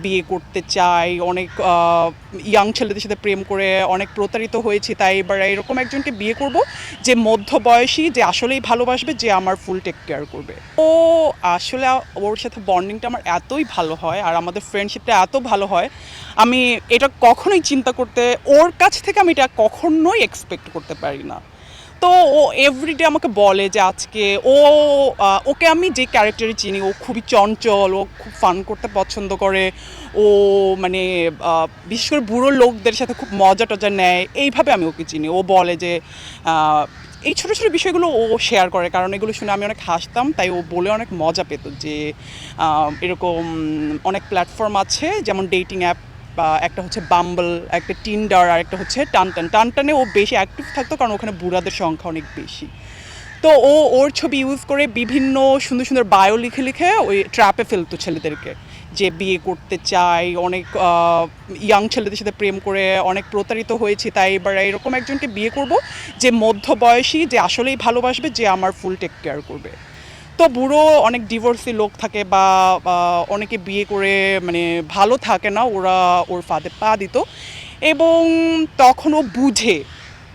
বিয়ে করতে চাই, অনেক ইয়াং ছেলেদের সাথে প্রেম করে অনেক প্রতারিত হয়েছি, তাই এবার এরকম একজনকে বিয়ে করব যে মধ্যবয়সী, যে আসলেই ভালোবাসবে, যে আমার ফুল টেক কেয়ার করবে। ও আসলে ওর সাথে বন্ডিংটা আমার এতই ভালো হয় আর আমাদের ফ্রেন্ডশিপটা এত ভালো হয়, আমি এটা কখনোই চিন্তা করতে, ওর কাছ থেকে আমি এটা কখনোই এক্সপেক্ট করতে পারি না। তো ও এভরিডে আমাকে বলে যে আজকে ও ওকে আমি যে ক্যারেক্টারে চিনি, ও খুবই চঞ্চল, ও খুব ফান করতে পছন্দ করে, ও মানে বিশেষ করে বুড়ো লোকদের সাথে খুব মজা টজা নেয়, এইভাবে আমি ওকে চিনি। ও বলে যে এই ছোটো ছোটো বিষয়গুলো ও শেয়ার করে, কারণ এগুলো শুনে আমি অনেক হাসতাম, তাই ও বলে অনেক মজা পেত যে এরকম অনেক প্ল্যাটফর্ম আছে, যেমন ডেটিং অ্যাপ বা একটা হচ্ছে বাম্বল একটা টিন্ডার আর একটা হচ্ছে টানটান টানটানে ও বেশি অ্যাক্টিভ থাকতো কারণ ওখানে বুড়াদের সংখ্যা অনেক বেশি। তো ও ওর ছবি ইউজ করে বিভিন্ন সুন্দর সুন্দর বায়ো লিখে লিখে ওই ট্র্যাপে ফেলতো ছেলেদেরকে। যে বিয়ে করতে চাই অনেক ইয়াং ছেলেদের সাথে প্রেম করে অনেক প্রতারিত হয়েছি, তাই এবার এরকম একজনকে বিয়ে করব যে মধ্যবয়সী, যে আসলেই ভালোবাসবে, যে আমার ফুল টেক কেয়ার করবে। তো বুড়ো অনেক ডিভোর্সি লোক থাকে বা অনেকে বিয়ে করে মানে ভালো থাকে না, ওরা ওর ফাঁদে পা দিত। এবং তখন ও বুঝে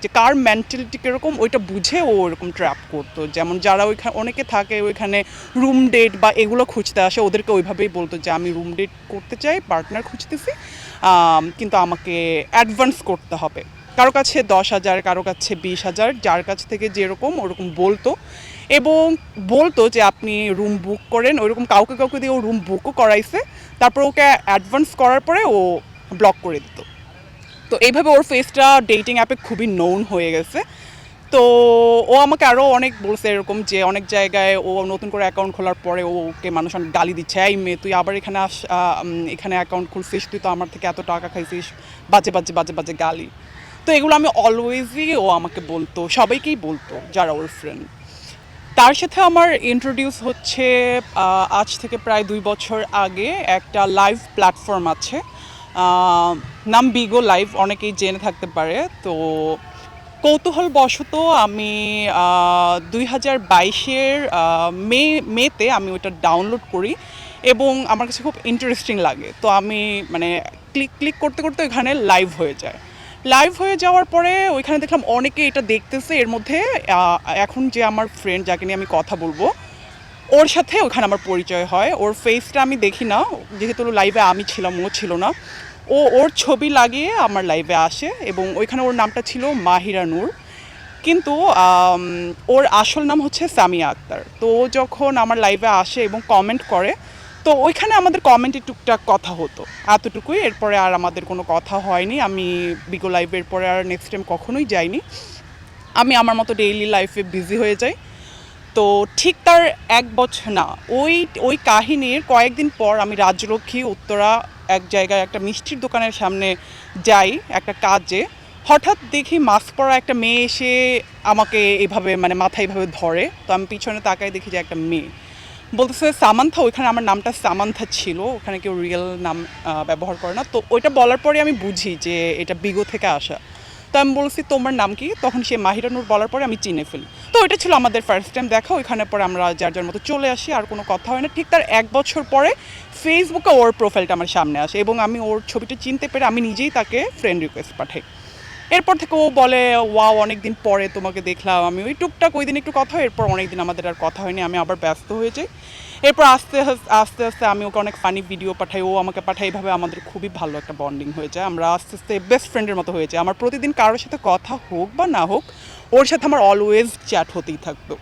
যে কার মেন্টালিটি কীরকম, ওইটা বুঝে ও ওরকম ট্র্যাপ করতো। যেমন যারা ওইখানে অনেকে থাকে ওইখানে রুম ডেট বা এগুলো খুঁজতে আসে, ওদেরকে ওইভাবেই বলতো যে, আমি রুম ডেট করতে চাই পার্টনার খুঁজতেছি কিন্তু আমাকে অ্যাডভান্স করতে হবে। কারও কাছে দশ হাজার, কারও কাছে বিশ হাজার, যার কাছ থেকে যেরকম ওরকম বলতো। এবং বলতো যে আপনি রুম বুক করেন, ওইরকম কাউকে কাউকে দিয়ে ও রুম বুকও করাইছে। তারপর ওকে অ্যাডভান্স করার পরে ও ব্লক করে দিত। তো এইভাবে ওর ফেসটা ডেটিং অ্যাপে খুবই নোন হয়ে গেছে। তো ও আমাকে আরও অনেক বলছে এরকম যে অনেক জায়গায় ও নতুন করে অ্যাকাউন্ট খোলার পরে ওকে মানুষ অনেক গালি দিচ্ছে। এই মেয়ে, তুই আবার এখানে আস এখানে অ্যাকাউন্ট খুলছিস, তুই তো আমার থেকে এত টাকা খাইছিস। বাজে বাজে বাজে বাজে গালি। তো এগুলো আমি অলওয়েজই ও আমাকে বলতো, সবাইকেই বলতো যারা ওর ফ্রেন্ড তার সাথে আমার ইন্ট্রোডিউস হচ্ছে আজ থেকে প্রায় দুই বছর আগে একটা লাইভ প্ল্যাটফর্ম আছে। নাম বিগো লাইভ অনেকেই জেনে থাকতে পারে। তো কৌতূহলবশত আমি দুই হাজার বাইশের মে, মেতে আমি ওটা ডাউনলোড করি এবং আমার কাছে খুব ইন্টারেস্টিং লাগে। তো আমি মানে ক্লিক ক্লিক করতে করতে ওখানে লাইভ হয়ে যায়। লাইভ হয়ে যাওয়ার পরে ওইখানে দেখলাম অনেকে এটা দেখতেছে। এর মধ্যে এখন যে আমার ফ্রেন্ড যাকে নিয়ে আমি কথা বলব, ওর সাথে ওখানে আমার পরিচয় হয়। ওর ফেসটা আমি দেখি না, যেহেতু লাইভে আমি ছিলাম, ও ছিল না। ও, ওর ছবি লাগিয়ে আমার লাইভে আসে এবং ওইখানে ওর নামটা ছিল মাহিরা নূর। কিন্তু ওর আসল নাম হচ্ছে সামিয়া আক্তার। তো ও যখন আমার লাইভে আসে এবং কমেন্ট করে তো ওইখানে আমাদের কমেন্টে টুকটাক কথা হতো। এতটুকুই, এরপরে আর আমাদের কোনো কথা হয়নি। আমি বিগো লাইভের পরে আর নেক্সট টাইম কখনোই যাইনি। আমি আমার মতো ডেইলি লাইফে বিজি হয়ে যাই। তো ঠিক তার এক বছর, না, ওই ওই কাহিনীর কয়েকদিন পর আমি রাজলক্ষ্মী, উত্তরা এক জায়গায় একটা মিষ্টির দোকানের সামনে যাই একটা কাজে। হঠাৎ দেখি মাস্ক পরা একটা মেয়ে এসে আমাকে এভাবে মানে মাথায় এভাবে ধরে। তো আমি পিছনে তাকাই দেখি যে একটা মেয়ে। বলতেছে সামান্থা, ওইখানে আমার নামটা সামান্থা ছিল, ওখানে কেউ রিয়েল নাম ব্যবহার করে না। তো ওইটা বলার পরে আমি বুঝি যে এটা বিগো থেকে আসা। তো আমি বলছি, তোমার নাম কি? তখন সে মাহিরানুর বলার পরে আমি চিনে ফেলি। তো ওইটা ছিল আমাদের ফার্স্ট টাইম দেখা, ওইখানে পরে আমরা যার যার মতো চলে আসি, আর কোনো কথা হয় না। ঠিক তার এক বছর পরে ফেসবুকে ওর প্রোফাইলটা আমার সামনে আসে, এবং আমি ওর ছবিটা চিনতে পেরে আমি নিজেই তাকে ফ্রেন্ড রিকোয়েস্ট পাঠাই। এরপর থেকে ও বলে, ওয়াও অনেক দিন পরে তোমাকে দেখলাম। আমি ওই টুকটাক ওই দিন একটু কথা হয়, এরপর অনেক দিন আমাদের আর কথা হয়নি, আমি আবার ব্যস্ত হয়ে যাই। এরপর আস্তে আস্তে আস্তে আমি ওকে অনেক ফানি ভিডিও পাঠাই, ও আমাকে পাঠাই এইভাবে আমাদের খুবই ভালো একটা বন্ডিং হয়ে যায়। আমরা আস্তে আস্তে বেস্ট ফ্রেন্ডের মতো হয়ে যায় আমার প্রতিদিন কারোর সাথে কথা হোক বা না হোক, ওর সাথে আমার অলওয়েজ চ্যাট হতেই থাকতো।